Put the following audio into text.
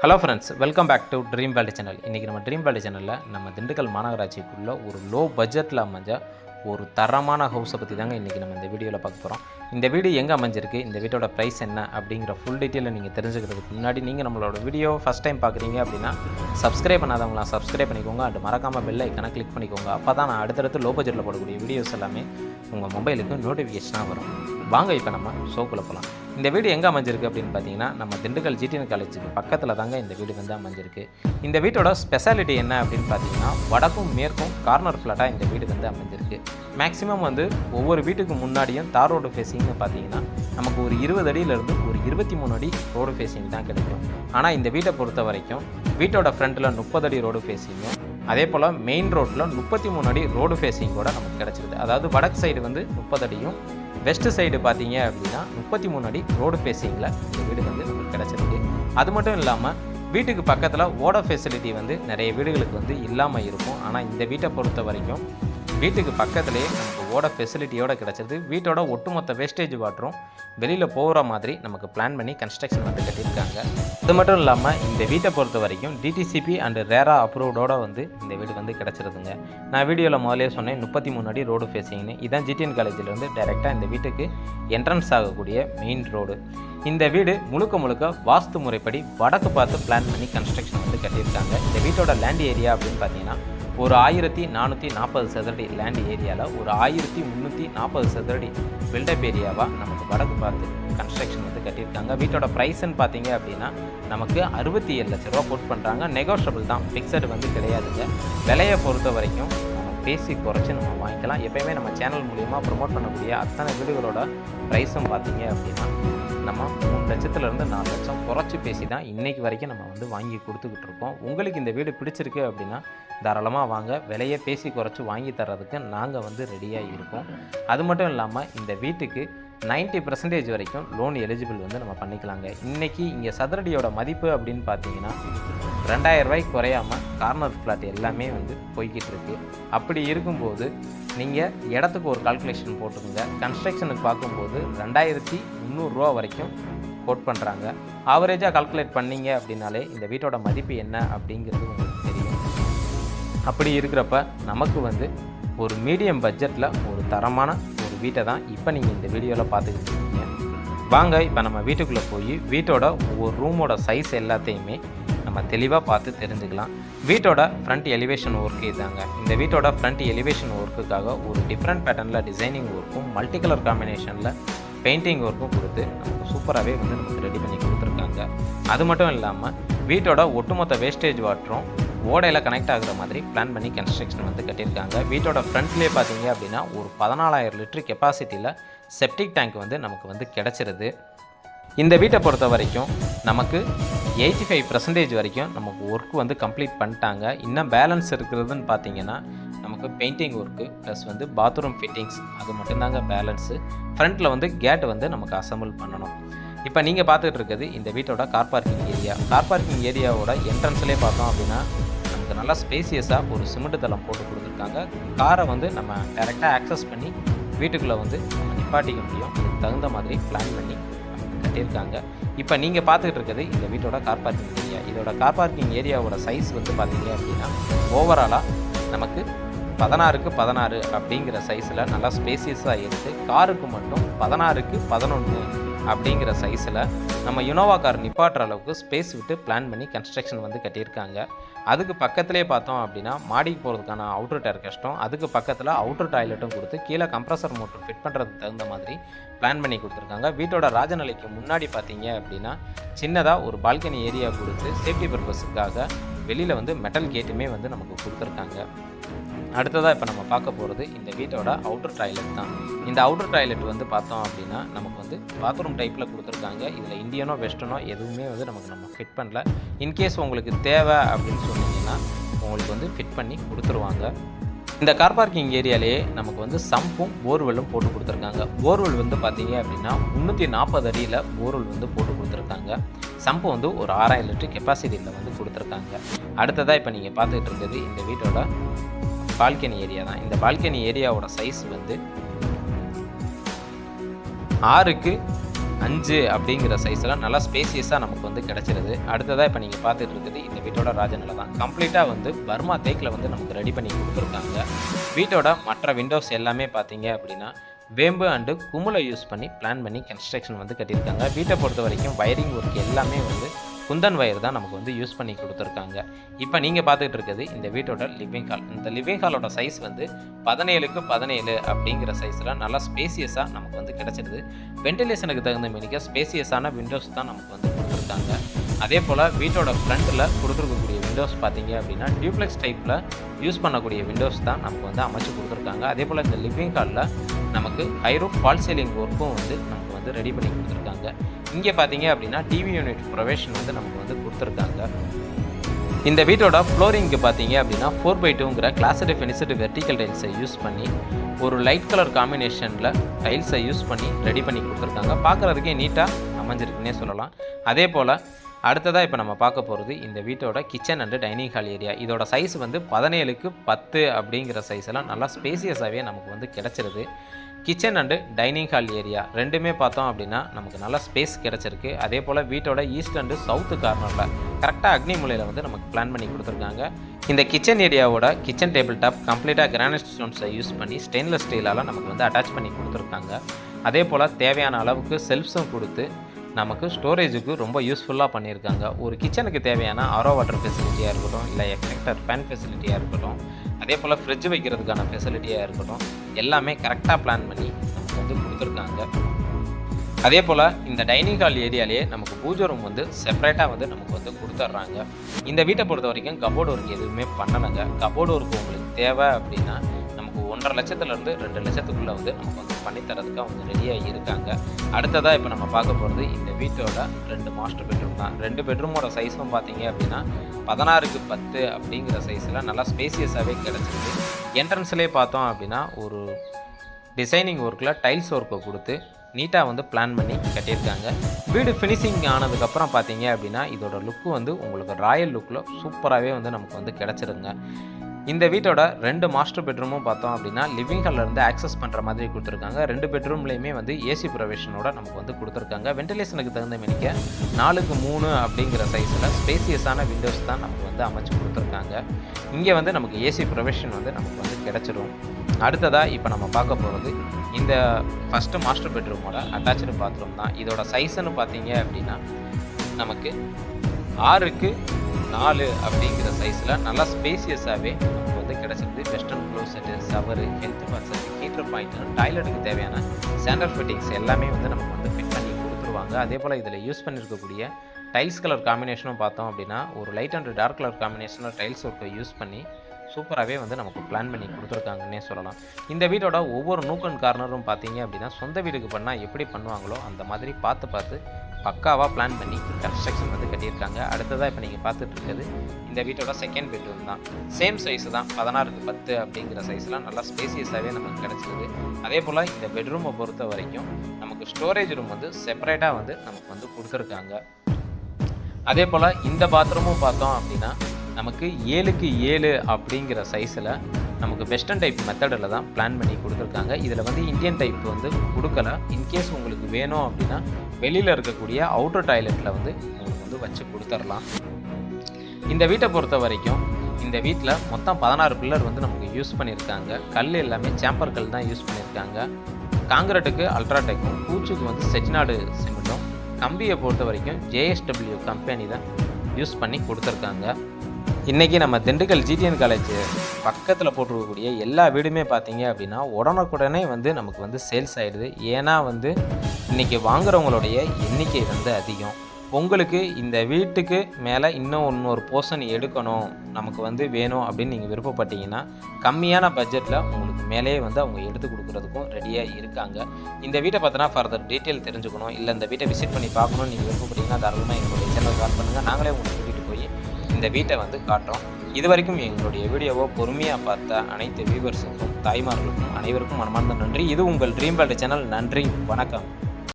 Hello friends welcome back to dream வேல்டி channel இன்றைக்கி நம்ம dream வேல்டி சேனலில் நம்ம திண்டுக்கல் மாநகராட்சிக்குள்ள ஒரு லோ பட்ஜெட்டில் அமைஞ்ச ஒரு தரமான ஹவுஸை பற்றி தாங்க இன்றைக்கி நம்ம இந்த வீடியோவில் பார்க்க போகிறோம் இந்த வீடு எங்கே அமைஞ்சிருக்கு? இந்த வீட்டோட ப்ரைஸ் என்ன? அப்படிங்கிற ஃபுல் டீட்டெயிலை நீங்கள் தெரிஞ்சுக்கிறதுக்கு முன்னாடி நீங்கள் நம்மளோட வீடியோ ஃபஸ்ட் டைம் பார்க்குறீங்க அப்படின்னா சப்ஸ்கிரைப் பண்ணாதவங்களாம் சப்ஸ்கிரைப் பண்ணிக்கோங்க. அண்ட் மறக்காமல் பெல் ஐக்கனை கிளிக் பண்ணிக்கோங்க. அப்போ தான் நான் அடுத்தடுத்து லோ பட்ஜெட்டில் போடக்கூடிய வீடியோஸ் எல்லாமே உங்கள் மொபைலுக்கு நோட்டிஃபிகேஷனாக வரும். வாங்க இப்போ நம்ம ஷோக்குள்ளே போகலாம் இந்த வீடு எங்கே அமைஞ்சிருக்கு அப்படின்னு பார்த்தீங்கன்னா நம்ம திண்டுக்கல் ஜிடிஎன் காலேஜுக்கு பக்கத்தில் தாங்க இந்த வீடு வந்து அமைஞ்சிருக்கு. இந்த வீட்டோட ஸ்பெஷாலிட்டி என்ன அப்படின்னு பார்த்தீங்கன்னா வடக்கும் மேற்கும் கார்னர் ஃப்ளாட்டாக இந்த வீடு வந்து அமைஞ்சிருக்கு. மேக்ஸிமம் வந்து ஒவ்வொரு வீட்டுக்கு முன்னாடியும் தார் ரோடு ஃபேஸிங்னு பார்த்தீங்கன்னா நமக்கு ஒரு இருபது அடியிலேருந்து ஒரு இருபத்தி மூணு அடி ரோடு ஃபேஸிங் தான் கிடைக்கும். ஆனால் இந்த வீட்டை பொறுத்த வரைக்கும் வீட்டோட ஃப்ரண்ட்டில் முப்பது அடி ரோடு ஃபேஸிங்கும் அதே போல் மெயின் ரோட்டில் முப்பத்தி மூணு அடி ரோடு ஃபேஸிங் கூட நமக்கு கிடச்சிருது. அதாவது வடக்கு சைடு வந்து முப்பது அடியும் வெஸ்ட் சைடு பார்த்தீங்க அப்படின்னா முப்பத்தி மூணு அடி ரோடு ஃபேஸிங்கில் இந்த வீடு வந்து நமக்கு கிடச்சிருக்கு. அது மட்டும் இல்லாமல் வீட்டுக்கு பக்கத்தில் ஓட ஃபெசிலிட்டி வந்து நிறைய வீடுகளுக்கு வந்து இல்லாமல் இருக்கும். ஆனால் இந்த வீட்டை பொறுத்த வரைக்கும் வீட்டுக்கு பக்கத்துலேயே நமக்கு ஓட ஃபெசிலிட்டியோட கிடச்சிருது வீட்டோட ஒட்டுமொத்த வேஸ்டேஜ் வாட்டரும் வெளியில் போகிற மாதிரி நமக்கு பிளான் பண்ணி கன்ஸ்ட்ரக்ஷன் வந்து கட்டியிருக்காங்க. அது மட்டும் இல்லாமல் இந்த வீட்டை பொறுத்த வரைக்கும் டிடிசிபி அண்டு ரேரா அப்ரூவ்டோட வந்து இந்த வீடு வந்து கிடச்சிருதுங்க. நான் வீடியோவில் முதலே சொன்னேன் முப்பத்தி மூணு அடி ரோடு ஃபேஸிங்னு இதான் ஜிடிஎன் காலேஜிலேருந்து டைரெக்டாக இந்த வீட்டுக்கு என்ட்ரன்ஸ் ஆகக்கூடிய மெயின் ரோடு இந்த வீடு முழுக்க முழுக்க வாஸ்து முறைப்படி வடக்கு பார்த்து பிளான் பண்ணி கன்ஸ்ட்ரக்ஷன் வந்து கட்டியிருக்காங்க. இந்த வீட்டோட லேண்ட் ஏரியா அப்படின்னு பார்த்தீங்கன்னா ஒரு ஆயிரத்தி நானூற்றி நாற்பது சதுரடி லேண்ட் ஏரியாவில் ஒரு ஆயிரத்தி முந்நூற்றி நாற்பது சதுரடி பில்டப் ஏரியாவாக நமக்கு வடக்கு பார்த்து கன்ஸ்ட்ரக்ஷன் வந்து கட்டியிருக்காங்க. வீட்டோட ப்ரைஸ்ன்னு பார்த்தீங்க அப்படின்னா நமக்கு அறுபத்தி ஏழு லட்ச ரூபா கோட் பண்ணுறாங்க நெகோஷியபிள் தான். ஃபிக்ஸட் வந்து கிடையாதுங்க. விலையை பொறுத்த வரைக்கும் நம்ம பேசி குறைச்சி நம்ம வாங்கிக்கலாம். எப்பயுமே நம்ம சேனல் மூலியமாக ப்ரொமோட் பண்ணக்கூடிய அத்தனை வீடுகளோட ப்ரைஸும் பார்த்தீங்க அப்படின்னா நம்ம மூணு லட்சத்துலேருந்து நாலு லட்சம் குறைச்சி பேசி தான் இன்றைக்கு வரைக்கும் நம்ம வந்து வாங்கி கொடுத்துக்கிட்டு இருக்கோம். உங்களுக்கு இந்த வீடு பிடிச்சிருக்கு அப்படின்னா தாராளமாக வாங்க. விலையை பேசி குறைச்சி வாங்கி தர்றதுக்கு நாங்கள் வந்து ரெடியாக இருக்கோம். அது மட்டும் இல்லாமல் இந்த வீட்டுக்கு 90% பர்சன்டேஜ் வரைக்கும் லோன் எலிஜிபிள் வந்து நம்ம பண்ணிக்கலாங்க. இன்றைக்கி இங்கே சதுரடியோட மதிப்பு அப்படின்னு பார்த்தீங்கன்னா ரெண்டாயிரம் ரூபாய்க்கு குறையாமல் கார்னர் ஃப்ளாட் எல்லாமே வந்து போய்கிட்டு இருக்கு. அப்படி இருக்கும்போது நீங்கள் இடத்துக்கு ஒரு கால்குலேஷன் போட்டுக்கோங்க. கன்ஸ்ட்ரக்ஷனுக்கு பார்க்கும்போது ரெண்டாயிரத்தி முந்நூறுரூவா வரைக்கும் கோட் பண்ணுறாங்க ஆவரேஜாக கால்குலேட் பண்ணீங்க அப்படின்னாலே இந்த வீட்டோட மதிப்பு என்ன அப்படிங்கிறது உங்களுக்கு தெரியும். அப்படி இருக்கிறப்ப நமக்கு வந்து ஒரு மீடியம் பட்ஜெட்டில் ஒரு தரமான வீட்டை தான் இப்போ நீங்கள் இந்த வீடியோவில் பார்த்துக்கிட்டு இருக்கீங்க வாங்க இப்போ நம்ம வீட்டுக்குள்ளே போய் வீட்டோட ஒவ்வொரு ரூமோட சைஸ் எல்லாத்தையுமே நம்ம தெளிவாக பார்த்து தெரிஞ்சுக்கலாம். வீட்டோட ஃப்ரண்ட் எலிவேஷன் ஒர்க்கு இதாங்க இந்த வீட்டோட ஃப்ரண்ட் எலிவேஷன் ஒர்க்குக்காக ஒரு டிஃப்ரெண்ட் பேட்டர்னில் டிசைனிங் ஒர்க்கும் மல்டி கலர் காம்பினேஷனில் பெயிண்டிங் ஒர்க்கும் கொடுத்து நமக்கு சூப்பராகவே வந்து நமக்கு ரெடி பண்ணி கொடுத்துருக்காங்க. அது மட்டும் இல்லாமல் வீட்டோட ஒட்டுமொத்த வேஸ்டேஜ் வாட்டரும் ஓடையில் கனெக்ட் ஆகுற மாதிரி பிளான் பண்ணி கன்ஸ்ட்ரக்ஷன் வந்து கட்டியிருக்காங்க. வீட்டோட ஃப்ரண்ட்லேயே பார்த்தீங்க அப்படின்னா ஒரு பதினாலாயிரம் லிட்டர் கெப்பாசிட்டியில் செப்டிக் டேங்க் வந்து நமக்கு வந்து கிடச்சிருது. இந்த வீட்டை பொறுத்த வரைக்கும் நமக்கு எயிட்டி ஃபைவ் பர்சன்டேஜ் வரைக்கும் நமக்கு ஒர்க் வந்து கம்ப்ளீட் பண்ணிட்டாங்க. இன்னும் பேலன்ஸ் இருக்கிறதுன்னு பார்த்தீங்கன்னா நமக்கு பெயிண்டிங் ஒர்க்கு ப்ளஸ் வந்து பாத்ரூம் ஃபிட்டிங்ஸ் அது மட்டும்தாங்க பேலன்ஸு ஃப்ரண்ட்டில் வந்து கேட் வந்து நமக்கு அசம்பிள் பண்ணணும். இப்போ நீங்கள் பார்த்துட்டு இருக்குது இந்த வீட்டோட car parking area car parking ஏரியாவோட என்ட்ரன்ஸ்லேயே பார்த்தோம் அப்படின்னா நமக்கு நல்லா ஸ்பேசியஸாக ஒரு சிமெண்ட் தளம் போட்டு கொடுத்துருக்காங்க. காரை வந்து நம்ம டேரெக்டாக ஆக்சஸ் பண்ணி வீட்டுக்குள்ளே வந்து நம்ம நிப்பாட்டிக்க முடியும். அதுக்கு தகுந்த மாதிரி பிளான் பண்ணி கட்டியிருக்காங்க. இப்போ நீங்கள் பார்த்துக்கிட்டு இருக்கிறது இந்த வீட்டோட கார் பார்க்கிங் ஏரியா இதோட கார் பார்க்கிங் ஏரியாவோட சைஸ் வந்து பார்த்தீங்க அப்படின்னா ஓவராலாக நமக்கு பதினாறுக்கு பதினாறு அப்படிங்கிற சைஸில் நல்லா ஸ்பேசியஸாக இருக்குது காருக்கு மட்டும் பதினாறுக்கு பதினொன்று அப்படிங்கிற சைஸில் நம்ம யுனோவா கார் நிப்பாட்டுற அளவுக்கு ஸ்பேஸ் விட்டு பிளான் பண்ணி கன்ஸ்ட்ரக்ஷன் வந்து கட்டியிருக்காங்க. அதுக்கு பக்கத்துலேயே பார்த்தோம் அப்படின்னா மாடிக்கு போகிறதுக்கான அவுட்டர் டேர் கஷ்டம். அதுக்கு பக்கத்தில் அவுட்டர் டாய்லெட்டும் கொடுத்து கீழே கம்ப்ரஸர் மோட்டர் ஃபிட் பண்ணுறதுக்கு தகுந்த மாதிரி பிளான் பண்ணி கொடுத்துருக்காங்க. வீட்டோட ராஜநிலைக்கு முன்னாடி பார்த்தீங்க அப்படின்னா சின்னதாக ஒரு பால்கனி ஏரியா கொடுத்து சேஃப்டி பர்பஸுக்காக வெளியில் வந்து மெட்டல் கேட்டுமே வந்து நமக்கு கொடுத்துருக்காங்க. அடுத்ததாக இப்போ நம்ம பார்க்க போகிறது இந்த வீட்டோட அவுட்டர் டாய்லெட் தான். இந்த அவுட்டர் டாய்லெட் வந்து பார்த்தோம் அப்படின்னா நமக்கு வந்து பாத்ரூம் டைப்பில் கொடுத்துருக்காங்க. இதில் இந்தியனோ வெஸ்டர்னோ எதுவுமே வந்து நமக்கு நம்ம ஃபிட் பண்ணல. இன்கேஸ் உங்களுக்கு தேவை அப்படின்னு சொன்னீங்கன்னா உங்களுக்கு வந்து ஃபிட் பண்ணி கொடுத்துருவாங்க. இந்த கார் பார்க்கிங் ஏரியாலே நமக்கு வந்து சம்பும் போர்வெல்லும் போட்டு கொடுத்துருக்காங்க. போர்வெல் வந்து பார்த்தீங்க அப்படின்னா முந்நூற்றி நாற்பது அடியில் போர்வெல் வந்து போட்டு கொடுத்துருக்காங்க. சம்பு வந்து ஒரு ஆறாயிரம் லிட்டர் கெப்பாசிட்டியில் வந்து கொடுத்துருக்காங்க. அடுத்ததாக இப்போ நீங்கள் பார்த்துக்கிட்டு இருக்கிறது இந்த வீட்டோட பால்கனி ஏரியா தான். இந்த பால்கனி ஏரியாவோட சைஸ் வந்து ஆறுக்கு அஞ்சு அப்படிங்கிற சைஸில் நல்லா ஸ்பேசியஸாக நமக்கு வந்து கிடச்சிருது. அடுத்ததாக இப்போ நீங்கள் பார்த்துட்டு இருக்குது இந்த வீட்டோட ராஜநிலை தான். கம்ப்ளீட்டாக வந்து பர்மா தேக்கில் வந்து நமக்கு ரெடி பண்ணி கொடுத்துருக்காங்க. வீட்டோட மற்ற விண்டோஸ் எல்லாமே பார்த்தீங்க அப்படின்னா வேம்பு அண்டு குமுளை யூஸ் பண்ணி பிளான் பண்ணி கன்ஸ்ட்ரக்ஷன் வந்து கட்டியிருக்காங்க. வீட்டை பொறுத்த வரைக்கும் வயரிங் ஒர்க் எல்லாமே வந்து குந்தன் வயர் தான் நமக்கு வந்து யூஸ் பண்ணி கொடுத்துருக்காங்க. இப்போ நீங்கள் பார்த்துக்கிட்டு இருக்கிறது இந்த வீட்டோட லிவிங் ஹால் இந்த லிவிங் ஹாலோட சைஸ் வந்து பதினேழுக்கு பதினேழு அப்படிங்கிற சைஸில் நல்லா ஸ்பேசியஸாக நமக்கு வந்து கிடச்சிருது. வென்டிலேஷனுக்கு தகுந்த மாரிக்க ஸ்பேசியஸான விண்டோஸ் தான் நமக்கு வந்து கொடுத்துருக்காங்க. அதே போல் வீட்டோட ஃப்ரண்ட்டில் கொடுத்துருக்கக்கூடிய விண்டோஸ் பார்த்தீங்க அப்படின்னா டியூப்ளெக்ஸ் டைப்பில் யூஸ் பண்ணக்கூடிய விண்டோஸ் தான் நமக்கு வந்து அமைச்சு கொடுத்துருக்காங்க. அதே போல் இந்த லிவிங் ஹாலில் நமக்கு ஹைரூப் ஃபால் சீலிங் ஒர்க்கும் வந்து நமக்கு வந்து ரெடி பண்ணி கொடுத்துருக்காங்க. இங்கே பார்த்தீங்க அப்படின்னா டிவி யூனிட் ப்ரொவேஷன் வந்து நமக்கு வந்து கொடுத்துருக்காங்க. இந்த வீட்டோட ஃப்ளோரிங்க்கு பார்த்தீங்க அப்படின்னா ஃபோர் பை டூங்கிற கிளாஸடு ஃபினிஷடு வெர்டிக்கல் டைல்ஸை யூஸ் பண்ணி ஒரு லைட் கலர் காம்பினேஷனில் டைல்ஸை யூஸ் பண்ணி ரெடி பண்ணி கொடுத்துருக்காங்க. பார்க்குறதுக்கே நீட்டாக அமைஞ்சிருக்குன்னே சொல்லலாம். அதே போல் அடுத்ததாக இப்போ நம்ம பார்க்க போகிறது இந்த வீட்டோட kitchen and dining hall area இதோட சைஸ் வந்து பதினேழுக்கு பத்து அப்படிங்கிற சைஸெல்லாம் நல்லா ஸ்பேசியஸாகவே நமக்கு வந்து கிடச்சிருது. Kitchen and dining hall area ரெண்டுமே பார்த்தோம் அப்படின்னா நமக்கு நல்ல ஸ்பேஸ் கிடச்சிருக்கு. அதே போல் வீட்டோட ஈஸ்ட் அண்டு சவுத்து கார்னரில் கரெக்டாக அக்னி மூலையில் வந்து நமக்கு பிளான் பண்ணி கொடுத்துருக்காங்க. இந்த கிச்சன் ஏரியாவோட கிச்சன் டேபிள் டாப் கம்ப்ளீட்டாக கிரானைட் ஸ்டோன்ஸை யூஸ் பண்ணி ஸ்டெயின்லெஸ் ஸ்டீலால் நமக்கு வந்து அட்டாச் பண்ணி கொடுத்துருக்காங்க. அதே போல் தேவையான அளவுக்கு செல்ஃப்ஸும் கொடுத்து நமக்கு ஸ்டோரேஜுக்கு ரொம்ப யூஸ்ஃபுல்லாக பண்ணியிருக்காங்க. ஒரு கிச்சனுக்கு தேவையான ஆரோ வாட்டர் ஃபெசிலிட்டியாக இருக்கட்டும் இல்லை எக்ஸ்ட்ரக்டர் ஃபேன் ஃபெசிலிட்டியாக இருக்கட்டும் அதே போல் ஃப்ரிட்ஜ் வைக்கிறதுக்கான ஃபெசிலிட்டியாக இருக்கட்டும் எல்லாமே கரெக்டாக பிளான் பண்ணி நமக்கு வந்து கொடுத்துருக்காங்க. அதே போல் இந்த டைனிங் ஹால் ஏரியாலேயே நமக்கு பூஜை ரூம் வந்து செப்பரேட்டாக வந்து நமக்கு வந்து கொடுத்துட்றாங்க. இந்த வீட்டை பொறுத்த வரைக்கும் கபோர்டு ஒர்க் எதுவுமே பண்ணணுங்க கபோர்டு ஒர்க் உங்களுக்கு தேவை அப்படின்னா ஒன்றரை லட்சத்துலேருந்து ரெண்டு லட்சத்துக்குள்ளே வந்து நமக்கு வந்து பண்ணித்தரதுக்கு அவங்க ரெடியாக இருக்காங்க. அடுத்ததாக இப்போ நம்ம பார்க்க போகிறது இந்த வீட்டோட ரெண்டு மாஸ்டர் பெட்ரூம் தான். ரெண்டு பெட்ரூமோட சைஸும் பார்த்தீங்க அப்படின்னா பதினாறுக்கு பத்து அப்படிங்கிற சைஸில் நல்லா ஸ்பேசியஸாகவே கிடச்சிருக்கு. என்ட்ரன்ஸ்லேயே பார்த்தோம் அப்படின்னா ஒரு டிசைனிங் ஒர்க்கில் டைல்ஸ் ஒர்க்கை கொடுத்து நீட்டாக வந்து பிளான் பண்ணி கட்டியிருக்காங்க. வீடு ஃபினிஷிங் ஆனதுக்கப்புறம் பார்த்தீங்க அப்படின்னா இதோட லுக்கு வந்து உங்களுக்கு ராயல் லுக்கில் சூப்பராகவே வந்து நமக்கு வந்து கிடச்சிருங்க. இந்த வீட்டோட ரெண்டு மாஸ்டர் பெட்ரூமும் பார்த்தோம் அப்படின்னா லிவிங் இருந்து ஆக்சஸ் பண்ணுற மாதிரி கொடுத்துருக்காங்க. ரெண்டு பெட்ரூம்லேயுமே வந்து ஏசி ப்ரொவேஷனோட நமக்கு வந்து கொடுத்துருக்காங்க. வென்டிலேஷனுக்கு தகுந்த மாரிக்க நாலுக்கு மூணு அப்படிங்கிற சைஸில் ஸ்பேசியஸான விண்டோஸ் தான் நமக்கு வந்து அமைச்சு கொடுத்துருக்காங்க. இங்கே வந்து நமக்கு ஏசி ப்ரொவேஷன் வந்து நமக்கு வந்து கிடச்சிரும். அடுத்ததாக இப்போ நம்ம பார்க்க போகிறது இந்த ஃபஸ்ட்டு மாஸ்டர் பெட்ரூமோட அட்டாச்சு பாத்ரூம் தான். இதோட சைஸ்ன்னு பார்த்தீங்க அப்படின்னா நமக்கு ஆறுக்கு நாலு அப்படிங்கிற சைஸில் நல்லா ஸ்பேசியஸாகவே நமக்கு வந்து கிடச்சிருது western closet shower health faucets heater point டாய்லெட்டுக்கு தேவையான சேண்டல் ஃபிட்டிங்ஸ் எல்லாமே வந்து நமக்கு வந்து ஃபிட் பண்ணி கொடுத்துருவாங்க. அதே போல் இதில் யூஸ் பண்ணியிருக்கக்கூடிய டைல்ஸ் கலர் காம்பினேஷனும் பார்த்தோம் அப்படின்னா ஒரு லைட் அண்ட் டார்க் கலர் காம்பினேஷனில் டைல்ஸ் ஒர்க்கை யூஸ் பண்ணி சூப்பராகவே வந்து நமக்கு பிளான் பண்ணி கொடுத்துருக்காங்கன்னே சொல்லலாம். இந்த வீட்டோட ஒவ்வொரு நூக்கன் கார்னரும் பார்த்தீங்க அப்படின்னா சொந்த வீடுக்கு பண்ணால் எப்படி பண்ணுவாங்களோ அந்த மாதிரி பார்த்து பார்த்து பக்காவாக பிளான் பண்ணி கன்ஸ்ட்ரக்ஷன் வந்து கட்டியிருக்காங்க. அடுத்ததாக இப்போ நீங்கள் பார்த்துட்டு இருக்கிறது இந்த வீட்டோட செகண்ட் பெட்ரூம் தான். சேம் சைஸ் தான் பதினாறுக்கு பத்து அப்படிங்கிற சைஸ்லாம் நல்லா ஸ்பேசியஸாகவே நமக்கு கிடச்சிருது. அதே போல் இந்த பெட்ரூமை பொறுத்த வரைக்கும் நமக்கு ஸ்டோரேஜ் ரூம் வந்து செப்பரேட்டாக வந்து நமக்கு வந்து கொடுத்துருக்காங்க. அதே போல் இந்த பாத்ரூமும் பார்த்தோம் அப்படின்னா நமக்கு ஏழுக்கு ஏழு அப்படிங்கிற சைஸில் நமக்கு வெஸ்டர்ன் டைப் மெத்தடில் தான் பிளான் பண்ணி கொடுத்துருக்காங்க. இதில் வந்து இந்தியன் டைப் வந்து கொடுக்கல. இன்கேஸ் உங்களுக்கு வேணும் அப்படின்னா வெளியில் இருக்கக்கூடிய அவுட்டர் டாய்லெட்டில் வந்து உங்களுக்கு வந்து வச்சு கொடுத்துர்லாம். இந்த வீட்டை பொறுத்த வரைக்கும் இந்த வீட்டில் மொத்தம் பதினாறு பில்லர் வந்து நமக்கு யூஸ் பண்ணியிருக்காங்க. கல் எல்லாமே சேம்பர் கல் தான் யூஸ் பண்ணியிருக்காங்க. காங்கிரட்டுக்கு அல்ட்ராடெக்கும் பூச்சுக்கு வந்து செஜ்நாடு சிமெண்ட்டும் கம்பியை பொறுத்த வரைக்கும் ஜேஎஸ்டபிள்யூ கம்பெனி தான் யூஸ் பண்ணி கொடுத்துருக்காங்க. இன்றைக்கி நம்ம திண்டுக்கல் ஜிடிஎன் காலேஜ் பக்கத்தில் போட்டிருக்கக்கூடிய எல்லா வீடுமே பார்த்தீங்க அப்படின்னா உடனுக்குடனே வந்து நமக்கு வந்து சேல்ஸ் ஆகிடுது ஏன்னா வந்து இன்றைக்கி வாங்குறவங்களுடைய எண்ணிக்கை வந்து அதிகம். உங்களுக்கு இந்த வீட்டுக்கு மேலே இன்னும் இன்னொரு போர்ஷன் எடுக்கணும் நமக்கு வந்து வேணும் அப்படின்னு நீங்கள் விருப்பப்பட்டீங்கன்னா கம்மியான பட்ஜெட்டில் உங்களுக்கு மேலேயே வந்து அவங்க எடுத்து கொடுக்குறதுக்கும் ரெடியாக இருக்காங்க. இந்த வீட்டை பார்த்தோன்னா ஃபர்தர் டீட்டெயில் தெரிஞ்சுக்கணும். இல்லை இந்த வீட்டை விசிட் பண்ணி பார்க்கணும்னு நீங்கள் விருப்பப்பட்டீங்கன்னா தாராளமாக எங்களுடைய சேனல் கால் பண்ணுங்கள் நாங்களே உங்களுக்கு இந்த வீட்டை வந்து காட்டுறோம். இது வரைக்கும் எங்களுடைய வீடியோவை பொறுமையாக பார்த்த அனைத்து வியூவர்ஸுக்கும் தாய்மார்களுக்கும் அனைவருக்கும் மனமார்ந்த நன்றி. இது உங்கள் ட்ரீம் வேல்டு சேனல் நன்றி. வணக்கம்.